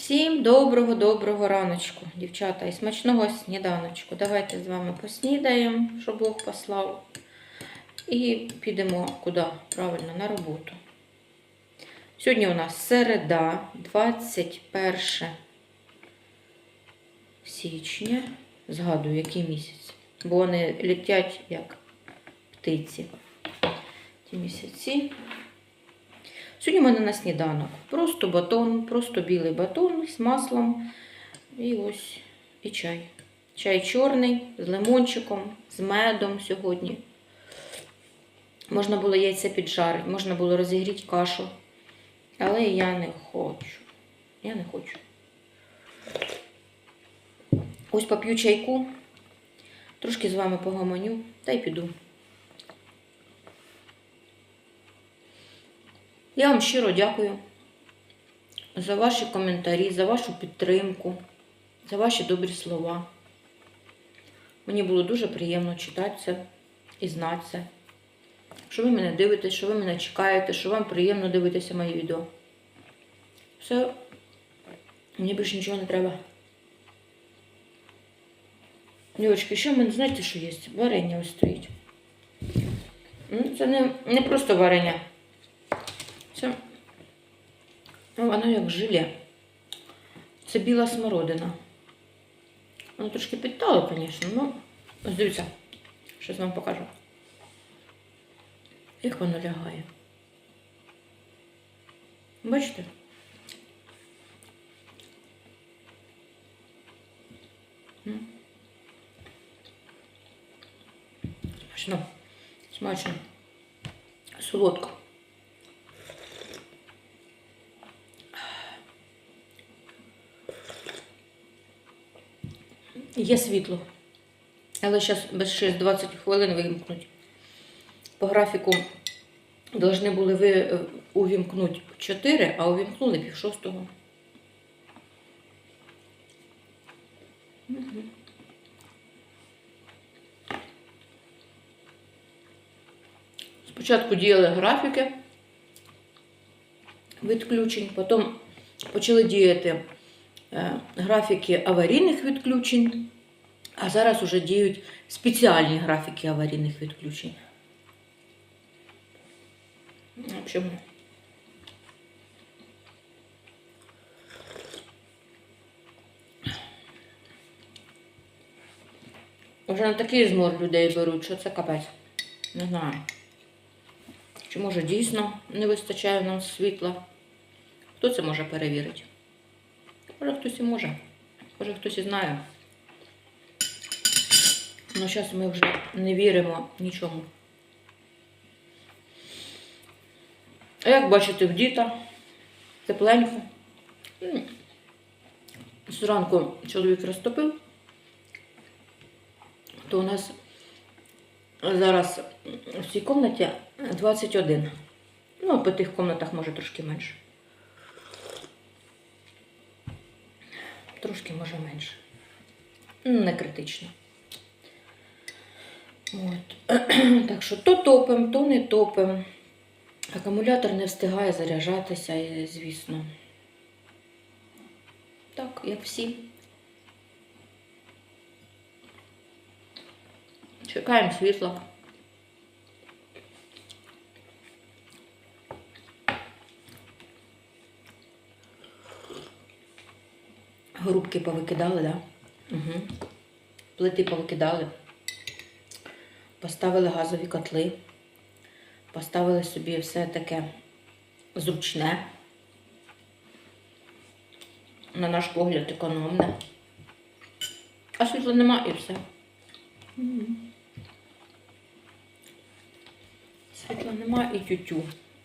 Всім доброго-доброго раночку, дівчата, і смачного сніданочку. Давайте з вами поснідаємо, що Бог послав. І підемо куди? Правильно, на роботу. Сьогодні у нас середа, 21 січня. Згадую, який місяць. Бо вони летять як птиці. Ті місяці. Сьогодні в мене на сніданок. Просто батон, просто білий батон з маслом. І ось і чай. Чай чорний з лимончиком, з медом сьогодні. Можна було яйця піджарити, можна було розігріти кашу. Але я не хочу. Я не хочу. Ось поп'ю чайку, трошки з вами погомоню та й піду. Я вам щиро дякую за ваші коментарі, за вашу підтримку, за ваші добрі слова. Мені було дуже приємно читати це і знати це. Що ви мене дивитесь, що ви мене чекаєте, що вам приємно дивитися мої відео. Все, мені більше нічого не треба. Дівчатки, ще в мене, знаєте, що є? Варення ось стоїть. Ну, Це не, не просто варення. Це воно як желе. Це біла смородина. Воно трошки підтало, звісно, ну, ось дивіться, щось вам покажу. Як воно лягає. Бачите? Смачно. Смачно. Солодко. Є світло. Але зараз без 6 20 хвилин вимкнуть. По графіку повинні були ви е, увімкнути 4, а увімкнули пів шостого. Спочатку діяли графіки відключень, потім почали діяти е, графіки аварійних відключень, а зараз вже діють спеціальні графіки аварійних відключень. В общем, вже на такий змор людей беруть, що це капець. Не знаю. Чи може дійсно не вистачає нам світла? Хто це може перевірити? Може хтось і може. Може хтось і знає. Ну, зараз ми вже не віримо нічому. А як бачите, в діта тепленько. Зранку чоловік розтопив, то у нас зараз в цій кімнаті 21. Ну, по тих кімнатах може трошки менше. Трошки може менше. Не критично. От. Так що то топим, то не топим. Акумулятор не встигає заряджатися, звісно. Так, як всі. Чекаємо світла. Грубки повикидали, да? Угу. Плити повикидали. Поставили газові котли. Поставили собі все таке зручне. На наш погляд, економне. А світла нема і все. Світла нема і тютю.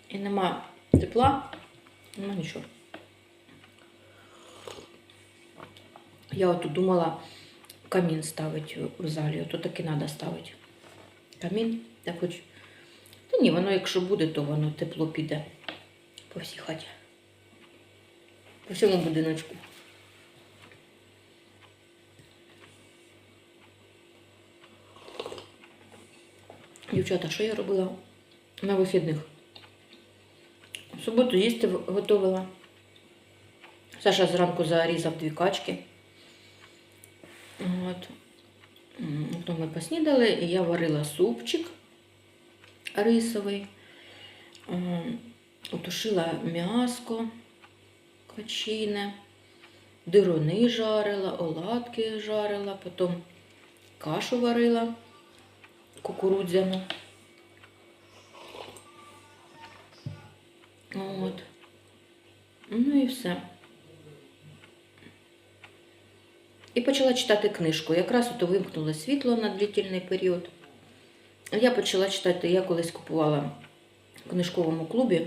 І нема тепла, нема нічого. Я от думала камін ставити в залі. Ото таки треба ставити. Камін, так хоч. Та ні, воно якщо буде, то воно тепло піде по всій хаті. По всьому будиночку. Дівчата, що я робила на вихідних? В суботу їсти готувала. Саша зранку зарізав дві качки. От. То ми поснідали, і я варила супчик рисовий, Ем, тушила м'яско качине, дируни жарила, оладки жарила, потім кашу варила кукурудзяну. От. Ну і все. І почала читати книжку. Якраз ото вимкнуло світло на длительний період. Я почала читати, я колись купувала в книжковому клубі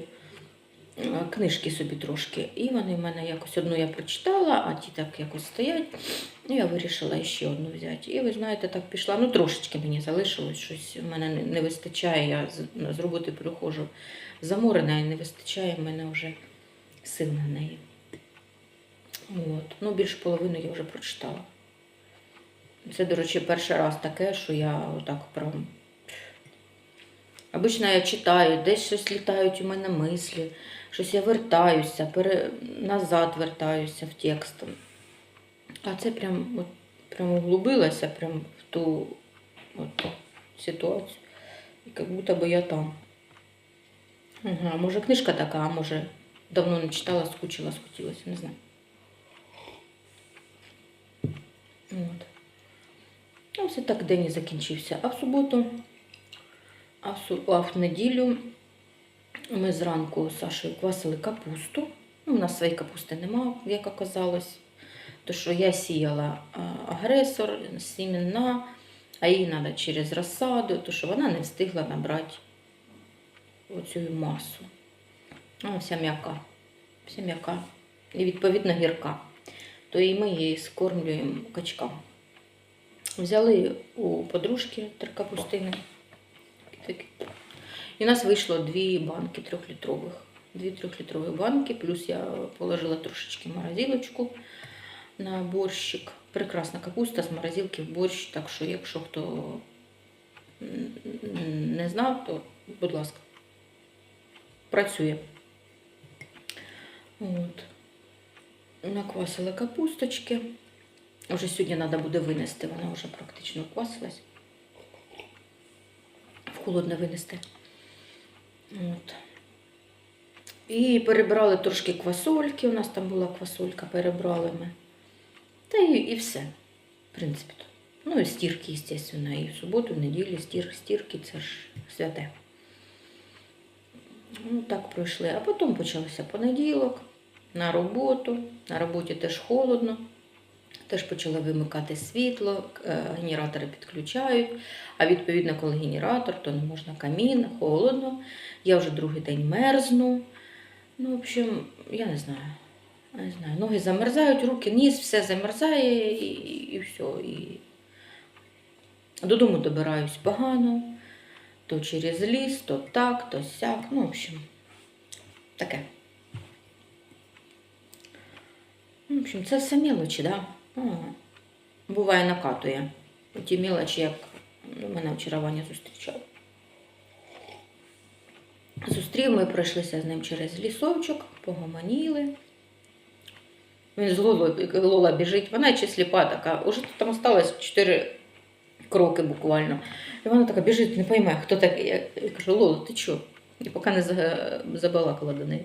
е, книжки собі трошки. І вони в мене якось одну я прочитала, а ті так якось стоять. Ну, я вирішила ще одну взяти. І ви знаєте, так пішла. Ну, трошечки мені залишилось щось. в мене не, вистачає. Я з роботи приходжу заморена і не вистачає в мене вже сил на неї. От. Ну, більше половину я вже прочитала. Це, до речі, перший раз таке, що я отак прям. Обично я читаю, десь щось літають у мене мислі, щось я вертаюся, пере... назад вертаюся в текст. А це прям, от, прям углубилася прям в ту от, ситуацію. І як будто би я там. Ага, може книжка така, а може давно не читала, скучила, скучилася, не знаю. От. Ну, все так день і закінчився. А в суботу, а в, су... а в неділю ми зранку з Сашою квасили капусту. Ну, у нас своєї капусти нема, як оказалось. То, що я сіяла агресор, сімена, а їй треба через розсаду, то що вона не встигла набрати оцю масу. Вона вся м'яка. Вся м'яка. І відповідно гірка. То і ми її скормлюємо качкам. Взяли у подружки три капустини. І у нас вийшло дві банки трьохлітрових. Дві трьохлітрові банки, плюс я положила трошечки морозилочку на борщик. Прекрасна капуста з морозилки в борщ. Так що, якщо хто не знав, то, будь ласка, працює. От. Наквасила капусточки. Вже сьогодні треба буде винести, вона вже практично квасилась. В холодне винести. От. І перебрали трошки квасольки. У нас там була квасолька, перебрали ми. Та і, і все, в принципі. то. Ну і стірки, звісно, і в суботу, в неділю стір, стірки це ж святе. Ну, так пройшли. А потім почався понеділок на роботу. На роботі теж холодно. Теж почали вимикати світло, е, генератори підключають. А відповідно, коли генератор, то не можна камін, холодно. Я вже другий день мерзну. Ну, в общем, я не знаю. Не знаю. Ноги замерзають, руки, ніс, все замерзає і, і, і все. І... Додому добираюсь погано. То через ліс, то так, то сяк. Ну, в общем, таке. В общем, це все мелочі, да? Ну, буває накатує. Ті мелочі, як ну, мене вчора Ваня зустрічав. Зустрів, ми пройшлися з ним через лісочок, погомоніли. Він з Лолою, Лола біжить, вона чи сліпа така, уже там осталось 4 кроки буквально. І вона така біжить, не пойме, хто такий. Я, я кажу, Лола, ти чого? І поки не забалакала до неї.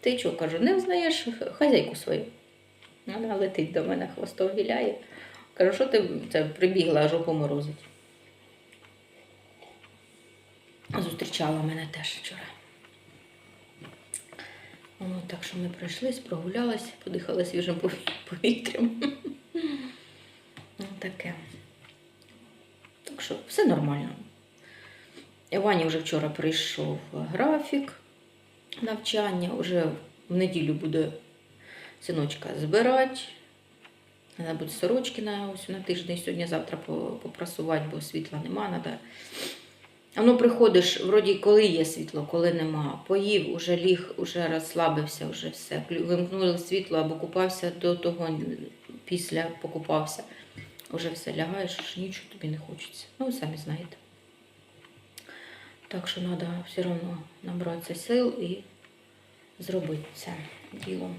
Ти чого? кажу, не взнаєш хазяйку свою. Вона летить до мене, хвостом віляє. Кажу, що ти це прибігла, аж жопу морозить. Зустрічала мене теж вчора. О, так що ми пройшлись, прогулялись, подихали свіжим повітрям. Ну, таке. Так що все нормально. Івані вже вчора прийшов графік навчання, вже в неділю буде синочка збирати. Треба буде сорочки на, ось на тиждень, сьогодні-завтра попрасувати, бо світла нема. Надо. А ну приходиш, вроді коли є світло, коли нема. Поїв, уже ліг, уже розслабився, вже все. Вимкнули світло або купався до того, після покупався. Уже все лягаєш, нічого тобі не хочеться. Ну, ви самі знаєте. Так що треба все одно набратися сил і зробити це діло.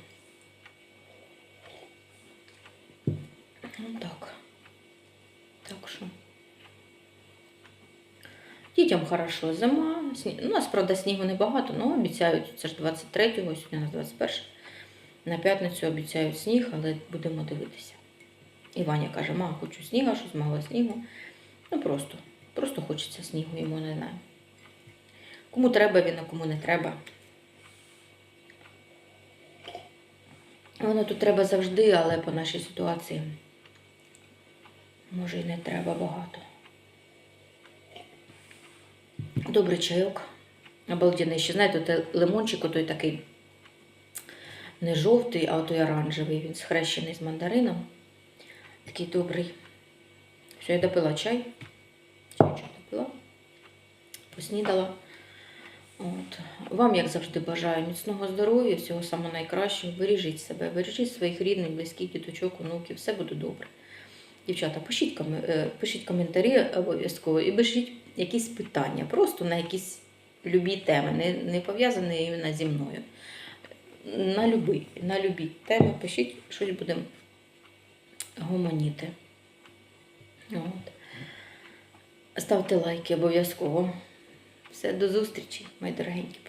Ну так. Так що. Дітям хорошо, зима. Сні... У нас, правда, снігу небагато, але обіцяють, це ж 23-го, сьогодні у нас 21 На п'ятницю обіцяють сніг, але будемо дивитися. І Ваня каже, мама, хочу сніга, щось мало снігу. Ну просто, просто хочеться снігу, йому не знаю. Кому треба він, а кому не треба. Воно тут треба завжди, але по нашій ситуації може і не треба багато. Добрий чайок. Обалденний. Ще знаєте, лимончик той такий не жовтий, а той оранжевий. Він схрещений з мандарином. Такий добрий. Все, я допила чай. Чайчик допила. Поснідала. От. Вам, як завжди, бажаю міцного здоров'я, всього самого найкращого. Бережіть себе, бережіть своїх рідних, близьких, діточок, онуків, все буде добре. Дівчата, пишіть, е, пишіть коментарі обов'язково і пишіть якісь питання, просто на якісь любі теми, не, не пов'язані іменно зі мною. На любі, на любі теми пишіть, щось будемо гомоніти. От. Ставте лайки обов'язково. Все, до зустрічі, мої дорогенькі.